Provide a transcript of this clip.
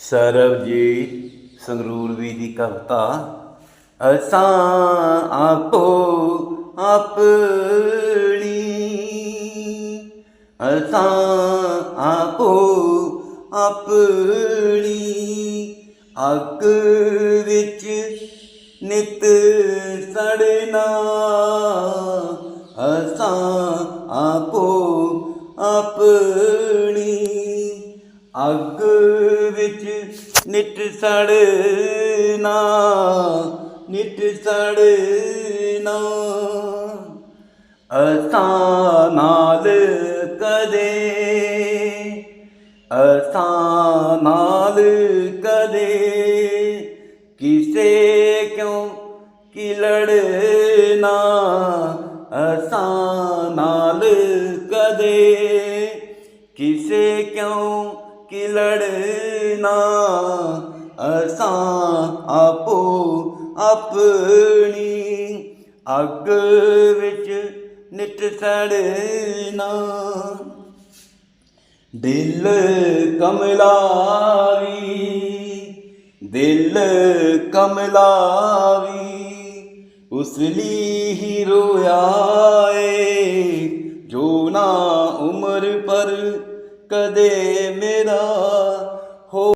ਸਰਬਜੀਤ ਸੰਗਰੂਰ ਵੀ ਦੀ ਕਵਿਤਾ, ਅਸਾਂ ਆਪੋ ਆਪਣੀ, ਅਸਾਂ ਆਪੋ ਆਪਣੀ, ਅੱਗ ਵਿੱਚ ਨਿਤ ਸੜਨਾ, ਅਸਾਂ ਆਪੋ ਆਪਣੀ। ਅੱਗ ਵਿੱਚ ਨਿਤ ਸੜਨਾ ਨਿਤ ਸੜਨਾ। ਅਸਾਂ ਨਾਲ ਕਦੇ, ਅਸਾਂ ਨਾਲ ਕਦੇ ਕਿਸੇ ਕਿਉਂ ਕਿ ਲੜਨਾ ਅਸਾਂ ਨਾਲ ਕਦੇ ਕਿਸੇ ਕਿਉਂ ਕਿ ਲੜਨਾ ਅਸਾਂ ਆਪੋ ਆਪਣੀ ਅੱਗ ਵਿੱਚ ਨਿਤ ਸੜਨਾ। ਦਿਲ ਕਮਲਾਵੀ ਦਿਲ ਕਮਲਾਵੀ, ਉਸ ਲਈ ਹੀ ਰੋਇਆ ਏ, ਜੋ ਨਾ ਉਮਰ ਪਰ ਕਦੇ ਮੇਰਾ ਹੋ